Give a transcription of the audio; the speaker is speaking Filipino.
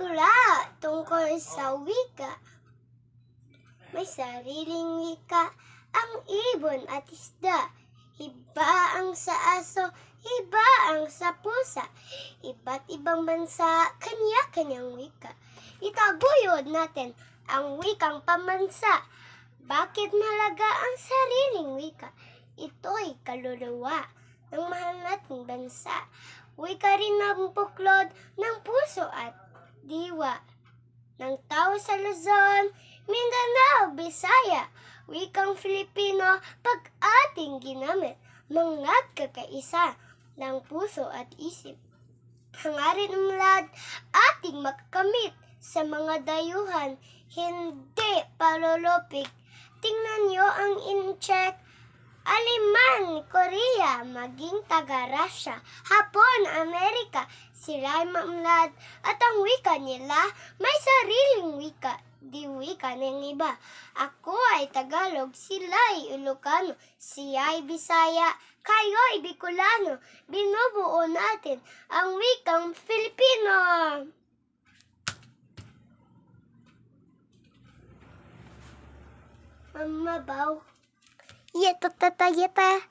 Tula tungkol sa wika. May sariling wika ang ibon at isda. Iba ang sa aso, iba ang sa pusa. Iba't ibang bansa, kanya-kanyang wika. Itaguyod natin ang wikang pamansa. Bakit malaga ang sariling wika? Ito'y kaluluwa ng mahal nating bansa. Wika rin ang buklod ng puso at diwa ng tao sa Luzon, Mindanao, Bisaya, wikang Filipino pag ating ginamit, mga kakaisa ng puso at isip. Hangarin umlad ating makakamit sa mga dayuhan, hindi palulupig. Tingnan nyo ang in-check Aliman, Korea, maging taga-Russia, Hapon, Amerika, sila ay mamlad at ang wika nila may sariling wika, di wika ng iba. Ako ay Tagalog, sila ay Ilocano, siya ay Bisaya, kayo ay Bicolano. Binubuo natin ang wikang Filipino. Mama, baw. Yeta, tata, yeta.